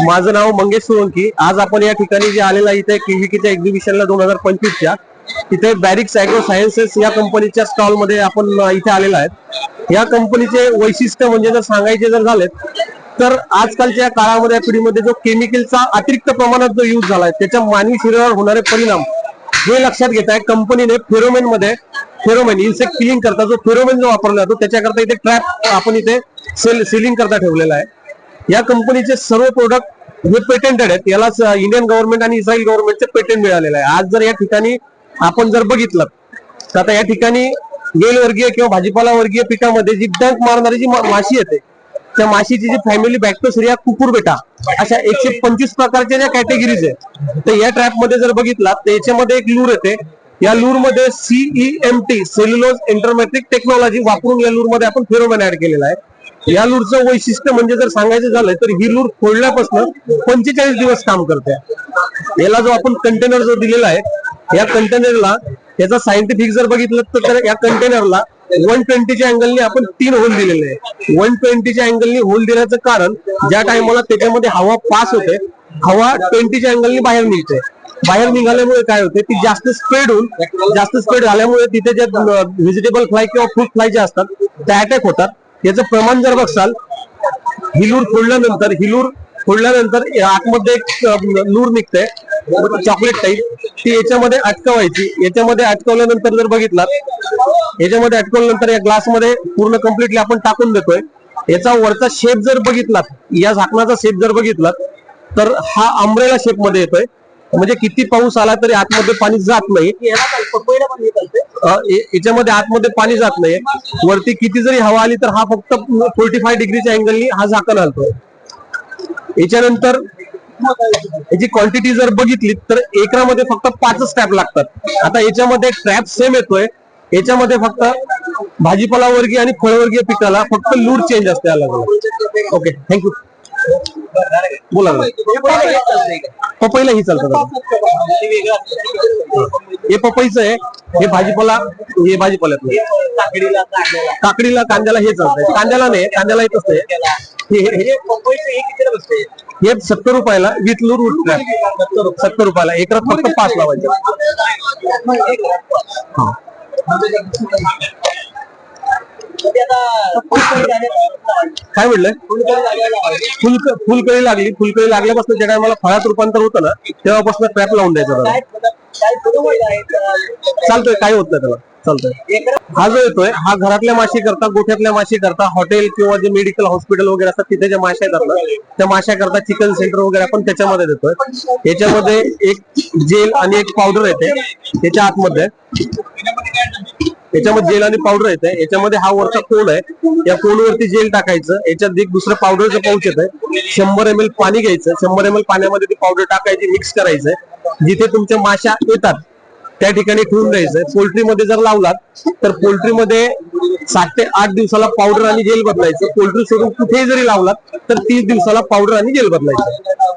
माझं नाव मंगेश सोळंकी. आज आपण या ठिकाणी जे आलेला इथे केव्हीकेच्या एक्झिबिशनला दोन हजार पंचवीसच्या तिथे बॅरिक्स अॅग्रो सायन्सेस या कंपनीच्या स्टॉलमध्ये आपण इथे आलेला आहेत या कंपनीचे वैशिष्ट्य म्हणजे जर सांगायचे जर झालेत तर आजकालच्या काळामध्ये या पिढीमध्ये जो केमिकलचा अतिरिक्त प्रमाणात जो यूज झालाय त्याच्या मानवी शरीरावर होणारे परिणाम हे लक्षात घेत आहे कंपनीने फेरोमेन मध्ये फेरोमेन इन्सेक्ट किलिंग करता जो फेरोमेन जो वापरला जातो त्याच्याकरता इथे ट्रॅप आपण इथे सेल सेलिंग करता ठेवलेला आहे. या कंपनीचे सर्व प्रोडक्ट हे पेटेंटेड आहेत याला इंडियन गव्हर्नमेंट आणि इस्रायल गव्हर्नमेंटचे पेटेंट मिळालेलं आहे. आज जर या ठिकाणी आपण जर बघितलं तर आता या ठिकाणी गेल वर्गीय किंवा भाजीपाला वर्गीय पिकामध्ये जी डंक मारणारी जी माशी येते त्या माशीची जी फॅमिली बॅक्टोसिरिया कुकुरबेटा अशा एकशे पंचवीस प्रकारच्या ज्या कॅटेगरीज आहेत तर या ट्रॅपमध्ये जर बघितला तर याच्यामध्ये एक लूर येते. या लूरमध्ये सीईएमटी सेल्युलोज इंटरमॅट्रिक टेक्नॉलॉजी वापरून या लूरमध्ये आपण फेरोमॅन ऍड केलेला आहे. या लूरचं वैशिष्ट्य म्हणजे जर सांगायचं झालं तर ही लूर फोडल्यापासून पंचेचाळीस दिवस काम करते. याला जो आपण कंटेनर जो दिलेला आहे या कंटेनरला याचा सायंटिफिक जर बघितलं तर या कंटेनरला वन ट्वेंटीच्या अँगलने आपण तीन होल दिलेले आहे. वन ट्वेंटीच्या अँगलनी होल दिल्याचं कारण ज्या टायमाला त्याच्यामध्ये हवा पास होते हवा ट्वेंटीच्या अँगलनी बाहेर निघते. बाहेर निघाल्यामुळे काय होते ती जास्त स्प्रेड होऊन जास्त स्प्रेड झाल्यामुळे तिथे ज्या व्हेजिटेबल फ्लाय किंवा फ्रूट फ्लाय जे असतात त्या अटॅक होतात. याचं प्रमाण जर बघसाल हिलूर फोडल्यानंतर हिलूर फोडल्यानंतर आतमध्ये एक नूर निघते चॉकलेट टाईप. ती याच्यामध्ये अटकवायची. याच्यामध्ये अटकवल्यानंतर जर बघितलात याच्यामध्ये अटकवल्यानंतर या ग्लासमध्ये पूर्ण कम्प्लिटली आपण टाकून देतोय. याचा वरचा शेप जर बघितलात या झाकणाचा शेप जर बघितलात तर हा अम्ब्रेला शेपमध्ये येतोय. म्हणजे किती पाऊस आला तरी आतमध्ये पाणी जात नाही. याच्यामध्ये आतमध्ये पाणी जात नाही. वरती किती जरी हवा आली तर हा फक्त फोर्टी फाय डिग्रीच्या अँगलनी हा झाकण हलतोय याच्यानंतर याची क्वांटिटी जर बघितली तर एकरामध्ये फक्त पाचच ट्रॅप लागतात. आता याच्यामध्ये ट्रॅप सेम येतोय. याच्यामध्ये फक्त भाजीपाला वर्गीय आणि फळवर्गीय पिकाला फक्त लूर चेंज असते ओके थँक्यू बोला. पपईला ही चालतं. हे पपईचं आहे. हे भाजीपाला हे भाजीपाल्यात काकडीला कांद्याला हे चालतंय. कांद्याला नाही कांद्याला येत असते हे सत्तर रुपयाला विथ लूर उठ सत्तर रुपयाला. एकरात फक्त पाच लावायचे. काय म्हटलंय फुल फुलकळी लागली. फुलकळी लागल्यापासून ज्या मला फळात रूपांतर होतं ना तेव्हापासून ट्रॅप लावून द्यायचा दादा चालतोय काय होत नाही त्याला. चालतोय. हा जो येतोय हा घरातल्या माशी करता गोठ्यातल्या माशी करता हॉटेल किंवा जे मेडिकल हॉस्पिटल वगैरे असतात तिथे ज्या माश्या येतात ना त्या माश्या करता चिकन सेंटर वगैरे आपण त्याच्यामध्ये देतोय. याच्यामध्ये एक जेल आणि एक पावडर येते त्याच्या आतमध्ये. याच्यामध्ये जेल आणि पावडर येते याच्यामध्ये हा वरचा कोल आहे. या कोलवरती जेल टाकायचं. याच्यात एक दुसरं पावडरचं पाऊच येत शंभर एम एल पाणी घ्यायचं. शंभर एम एल पाण्यामध्ये ती पावडर टाकायची मिक्स करायचं. जिथे तुमच्या माशा येतात त्या ठिकाणी ठेवून द्यायचं. पोल्ट्रीमध्ये जर लावलात तर पोल्ट्रीमध्ये सात ते आठ दिवसाला पावडर आणि जेल बदलायचं. पोल्ट्री सोडून कुठेही जरी लावलात तर तीस दिवसाला पावडर आणि जेल बदलायचं.